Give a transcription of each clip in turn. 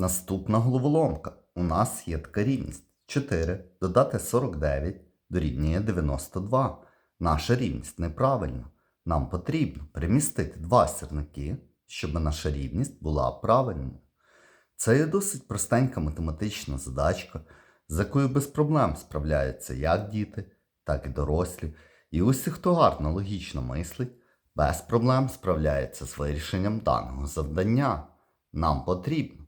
Наступна головоломка. У нас є така рівність. 4 додати 49 дорівнює 92. Наша рівність неправильна. Нам потрібно перемістити два сірники, щоб наша рівність була правильною. Це є досить простенька математична задачка, з якою без проблем справляються як діти, так і дорослі. І усі, хто гарно логічно мислить, без проблем справляється з вирішенням даного завдання. Нам потрібно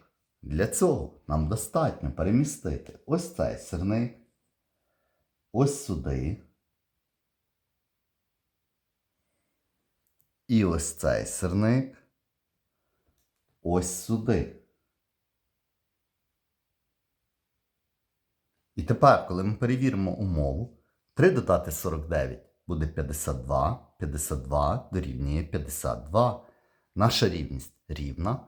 Для цього нам достатньо перемістити ось цей сирник, ось сюди. І ось цей сирник ось сюди. І тепер, коли ми перевіримо умову, 3 додати 49 буде 52, 52 дорівнює 52. Наша рівність рівна,